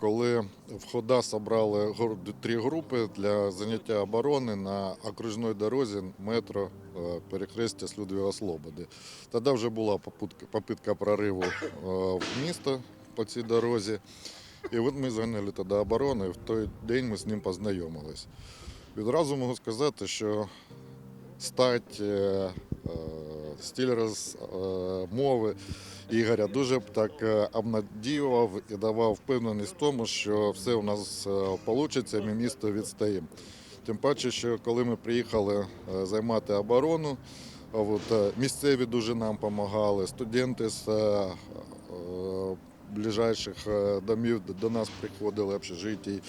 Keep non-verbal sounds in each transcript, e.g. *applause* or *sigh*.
коли в хода зібрали гор- три групи для заняття оборони на окружній дорозі метро е, перехрестя з Людвіга Слободи. Тоді вже була попитка прориву е, в місто по цій дорозі. І от ми зайняли тоді оборону, і в той день ми з ним познайомились. Відразу можу сказати, що стать, е, е, стиль розмови Ігоря дуже б так е, обнадіював і давав впевненість в тому, що все у нас вийде, ми місто відстоїмо. Тим паче, що коли ми приїхали е, займати оборону, от, е, місцеві дуже нам допомагали, студенти з е, е, ближайших е, домів до нас приходили общежитій.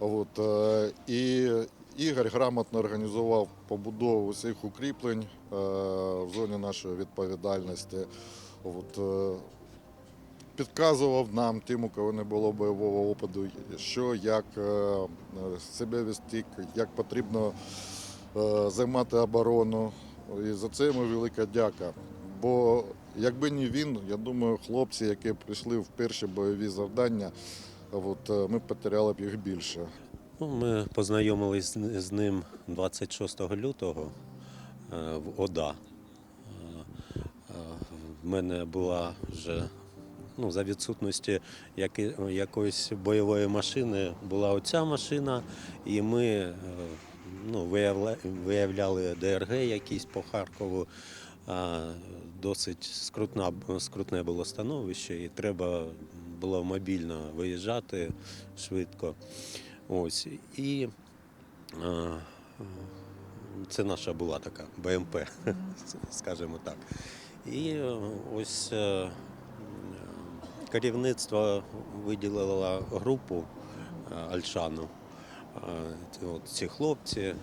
От, е, і Ігор грамотно організував побудову усіх укріплень е, в зоні нашої відповідальності. От, е, підказував нам, тим, у кого не було бойового опиту, що, як е, себе вести, як потрібно займати оборону. І за це йому велика дяка. Бо якби не він, я думаю, хлопці, які прийшли в перші бойові завдання, от, ми б потеряли б їх більше. Ну, ми познайомились з- ним 26 лютого е, в ОДА. Е, е, В мене була вже ну, за відсутності якоїсь бойової машини була оця машина, і ми ну, виявляли ДРГ якісь по Харкову. Досить скрутна, скрутне було становище, і треба було мобільно виїжджати швидко. Ось. І е, це наша була така БМП, *laughs* скажімо так. І е, ось е, керівництво виділило групу Альшану. Ці хлопці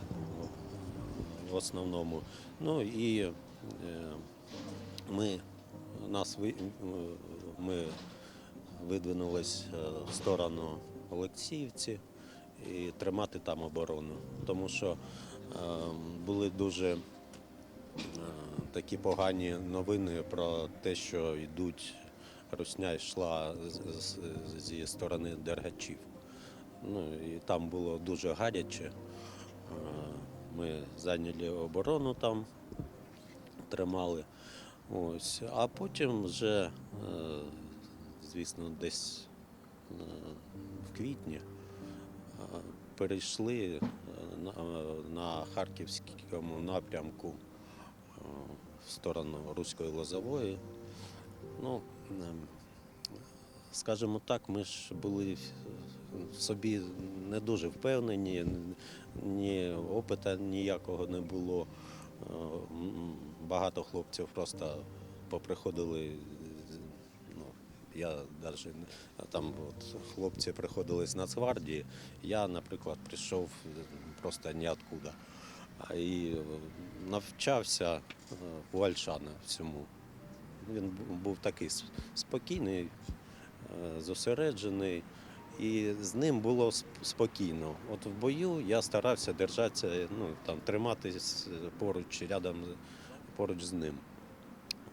в основному. Ну і ми нас ви- ми видвинулись в сторону Олексіївці і тримати там оборону. Тому що е, були дуже е, такі погані новини про те, що йдуть, русня йшла зі сторони дергачів. Ну, і там було дуже гаряче. Е, Ми зайняли оборону там, тримали. Ось. А потім вже, е, звісно, десь в квітні перейшли е, на, Харківському напрямку е, в сторону Руської Лозової. Ну, ем, скажімо так, ми ж були собі не дуже впевнені, ні опита ніякого не було. Е, Багато хлопців просто поприходили. Я навіть там от, хлопці приходили з Нацгвардії. Я, наприклад, прийшов просто ніоткуда. І е, навчався е, у Альшана всьому. Він був такий спокійний, е, зосереджений, і з ним було спокійно. От в бою я старався держатися, ну там триматись поруч, рядом поруч з ним.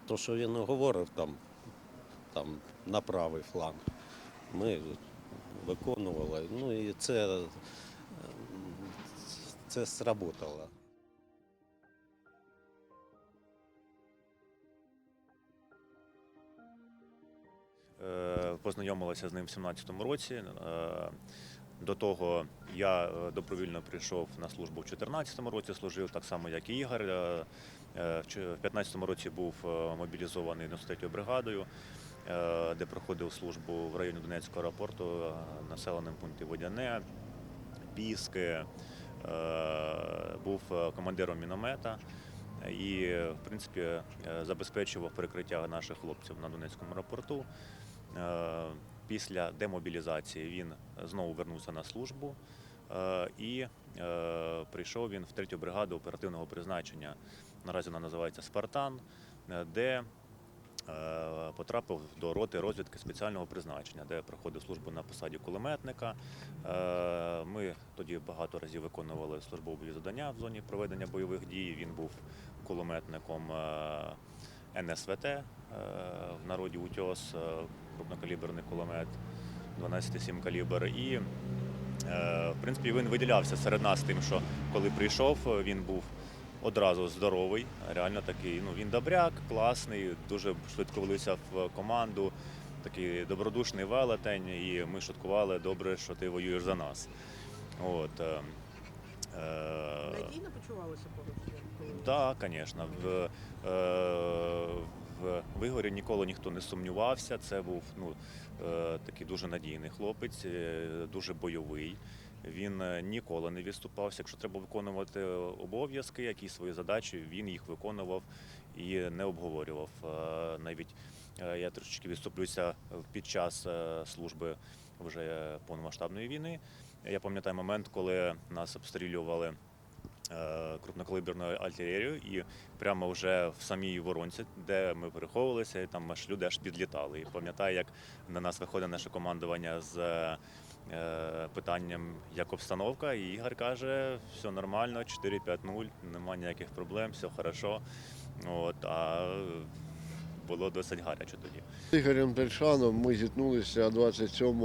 То, що він говорив там, там на правий фланг, ми виконували. Ну і це, е, це сработало. Е, Познайомилася з ним в 17-му році. Е, До того я добровільно прийшов на службу в 14-му році, служив так само, як і Ігор. В чо- в 15-му році був мобілізований 93-ю бригадою, де проходив службу в районі Донецького аеропорту, е, населеному пункті Водяне, Піски. Е, Був е, командиром міномета і, в принципі, е, забезпечував перекриття наших хлопців на Донецькому аеропорту. Е, Після демобілізації він знову вернувся на службу е, і е, прийшов він в третю бригаду оперативного призначення. Наразі вона називається Спартан, е, де е, потрапив до роти розвідки спеціального призначення, де проходив службу на посаді кулеметника. Е, Ми тоді багато разів виконували службові завдання в зоні проведення бойових дій. Він був кулеметником е, НСВТ, е, в народі УТьОС, е, крупнокаліберний кулемет. 12,7 калібр. І е, в принципі він виділявся серед нас тим, що коли прийшов, він був одразу здоровий, реально такий. Ну він добряк, класний, дуже швидко влився в команду. Такий добродушний велетень, і ми шуткували добре, що ти воюєш за нас. От, е, е, Надійно почувалися поруч? так, звісно. В, е, в Вигорі ніколи ніхто не сумнівався. Це був ну, е, такий дуже надійний хлопець, е, дуже бойовий. Він е, ніколи не відступався. Якщо треба виконувати обов'язки, якісь свої задачі, він їх виконував і не обговорював. Е, Навіть е, я трошечки відступлюся під час е, служби вже повномасштабної війни. Я пам'ятаю момент, коли нас обстрілювали е, крупнокалиберною артилерією, і прямо вже в самій воронці, де ми переховувалися, і там аж люди аж підлітали. І пам'ятаю, як на нас виходить наше командування з е, питанням, як обстановка, і Ігор каже, все нормально, 4-5-0, немає ніяких проблем, все хорошо. От, а було досить гаряче тоді. З Ігорем Тельшаном ми зіткнулися 27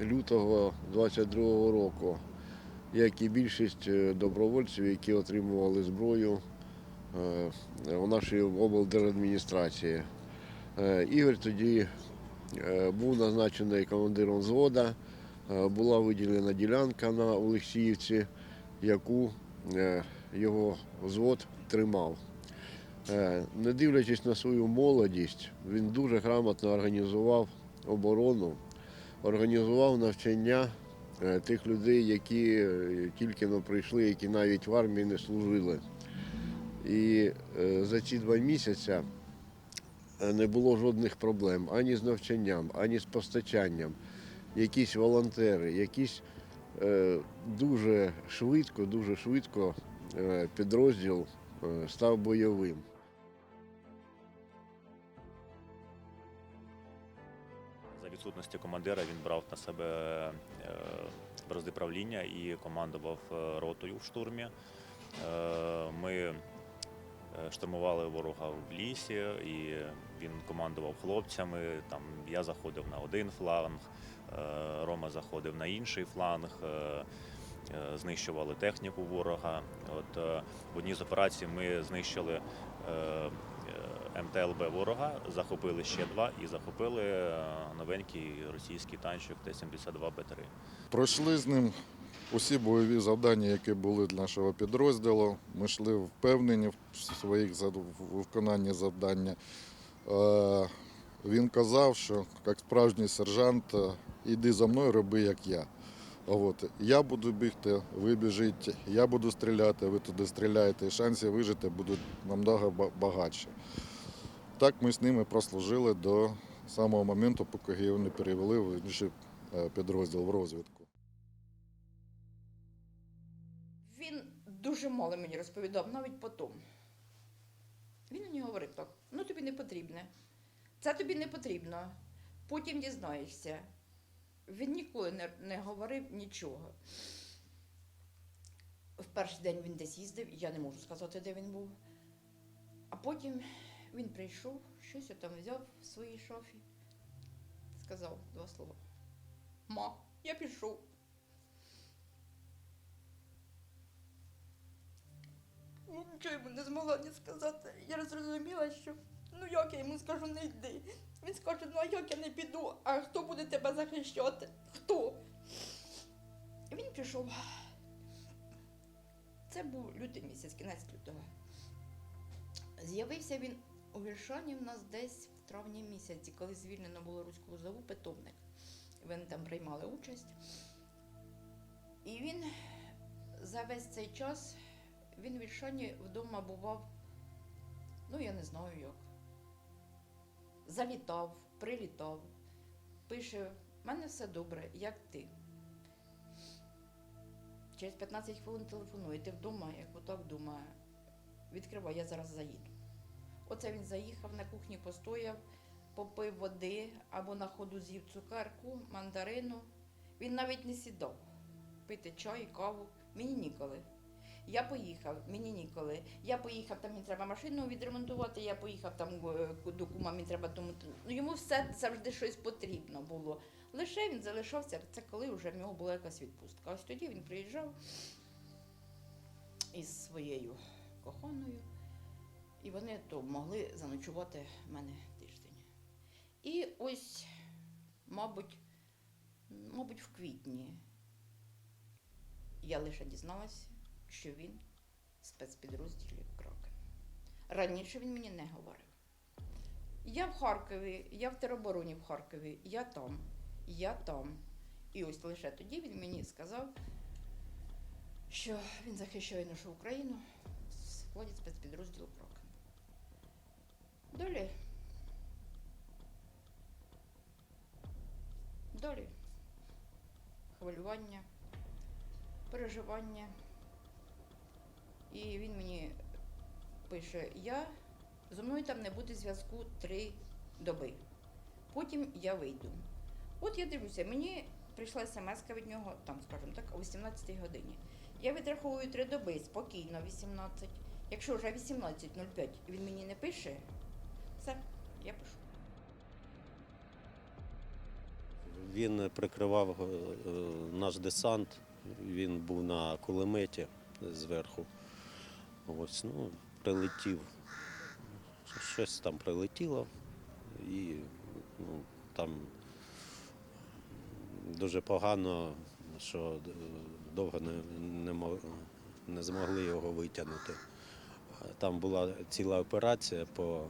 лютого 22 року, як і більшість е, добровольців, які отримували зброю е, у нашій облдержадміністрації. Е, Ігор тоді е, був назначений командиром взвода, е, була виділена ділянка на Олексіївці, яку е, його взвод тримав. Е, Не дивлячись на свою молодість, він дуже грамотно організував оборону, організував навчання е, тих людей, які е, тільки но прийшли, які навіть в армії не служили. І е, за ці два місяці е, не було жодних проблем ані з навчанням, ані з постачанням. Якісь волонтери, якісь е, дуже швидко, дуже швидко е, підрозділ е, став бойовим. За відсутності командира він брав на себе бразди правління і командував ротою в штурмі. Ми штурмували ворога в лісі, і він командував хлопцями. Там я заходив на один фланг, е, Рома заходив на інший фланг. е, е, Знищували техніку ворога. От в одній з операцій ми знищили МТЛБ ворога, захопили ще два і захопили новенький російський танчик Т-72 Б3. Пройшли з ним усі бойові завдання, які були для нашого підрозділу. Ми йшли впевнені в своїх виконанні завдання. Е, Він казав, що як справжній сержант, е, іди за мною, роби як я. От, я буду бігти, ви біжіть, я буду стріляти, ви туди стріляєте, і шанси вижити будуть намного ба- багатші. Так ми з ними прослужили до самого моменту, поки його не перевели в інший е, підрозділ в розвідку. Він дуже мало мені розповідав, навіть потім. Він мені говорив так: ну тобі не потрібне. Це тобі не потрібно. Потім дізнаєшся. Він ніколи не, не говорив нічого. В перший день він десь їздив, я не можу сказати, де він був. А потім він прийшов, щось там взяв в своїй шафі, сказав два слова. Ма, я пішов. Нічого йому не змогла ні сказати. Я зрозуміла, що ну як я йому скажу, не йди. Він скаже, ну а як я не піду, а хто буде тебе захищати? Хто? І він пішов. Це був лютий місяць, кінець лютого. З'явився він у Віршані в нас десь в травні місяці, коли звільнено було руську лозову питомник. Вони там приймали участь. І він за весь цей час він в Віршані вдома бував, ну я не знаю як. Залітав, прилітав, пише: в мене все добре, як ти. Через 15 хвилин телефонує, ти вдома, як отак думає. Відкривай, я зараз заїду. Оце він заїхав на кухні, постояв, попив води або на ходу з'їв цукерку, мандарину. Він навіть не сідав пити чай, каву. Мені ніколи. Я поїхав, мені ніколи. Я поїхав, там мені треба машину відремонтувати, я поїхав там е, до кума, мені треба тому. Ну, йому все завжди щось потрібно було. Лише він залишався, це коли вже в нього була якась відпустка. Ось тоді він приїжджав із своєю коханою, і вони то могли заночувати в мене тиждень. І ось, мабуть, мабуть, в квітні я лише дізналася, що він в спецпідрозділі Кракен. Раніше він мені не говорив. Я в Харкові, я в теробороні в Харкові, я там, я там. І ось лише тоді він мені сказав, що він захищає нашу Україну в складі спецпідрозділу. Далі. Далі. Хвилювання, переживання. І він мені пише: я зо мною там не буде зв'язку три доби. Потім я вийду. От я дивлюся, мені прийшла смс від нього, там, скажімо так, о 18 годині. Я відраховую три доби, спокійно, 18. Якщо вже 18.05 він мені не пише, все, я пишу. Він прикривав е, е, наш десант, він був на кулеметі зверху. Ось, ну, прилетів. Щось там прилетіло і ну, там дуже погано, що довго не, не, не змогли його витягнути. Там була ціла операція, по,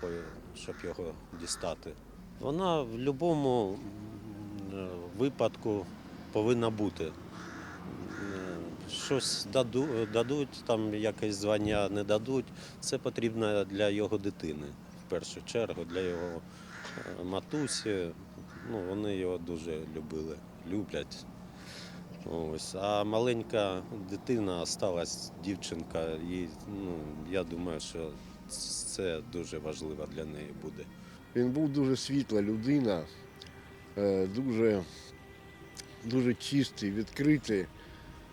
по, щоб його дістати. Вона в будь-якому випадку повинна бути. Щось даду, дадуть, там якесь звання не дадуть. Це потрібно для його дитини в першу чергу, для його е, матусі. Ну, вони його дуже любили, люблять. Ось. А маленька дитина сталася дівчинка, і ну, я думаю, що це дуже важливо для неї буде. Він був дуже світла людина, е, дуже, дуже чистий, відкритий,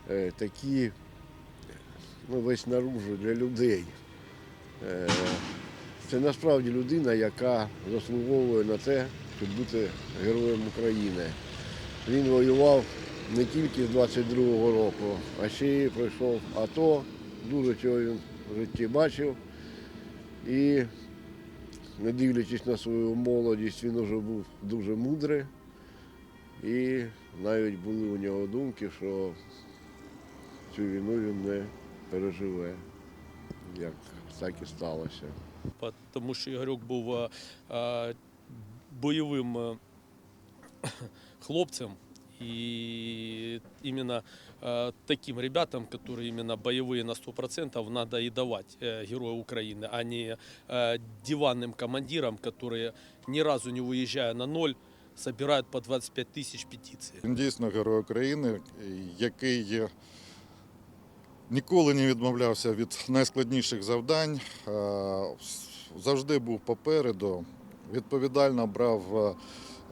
е, такий ну, весь наружу для людей. Е, Це насправді людина, яка заслуговує на те, щоб бути героєм України. Він воював не тільки з 22-го року, а ще й пройшов АТО, дуже чого він в житті бачив. І не дивлячись на свою молодість, він вже був дуже мудрий. І навіть були у нього думки, що цю війну він не переживе, як так і сталося. тому що Ігорюк був е, е, бойовим е, хлопцем. И именно э, таким ребятам, которые именно боевые на 100%, надо и давать э, Героя Украины, а не э, диванным командирам, которые ни разу не выезжая на ноль, собирают по 25 тысяч петиций. Він дійсно герой України, який є- ніколи не відмовлявся від найскладніших завдань, е, завжди був попереду, відповідально брав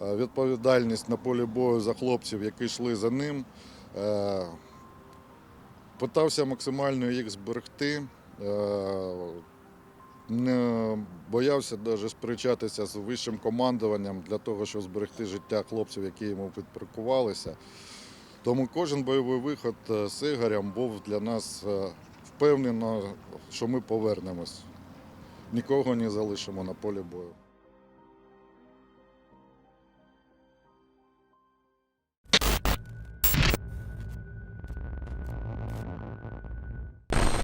е, відповідальність на полі бою за хлопців, які йшли за ним. Е, Питався максимально їх зберегти. Не боявся навіть сперечатися з вищим командуванням для того, щоб зберегти життя хлопців, які йому підпорядкувалися. Тому кожен бойовий виход е, з Ігорем був для нас е, впевнено, що ми повернемось. Нікого не залишимо на полі бою.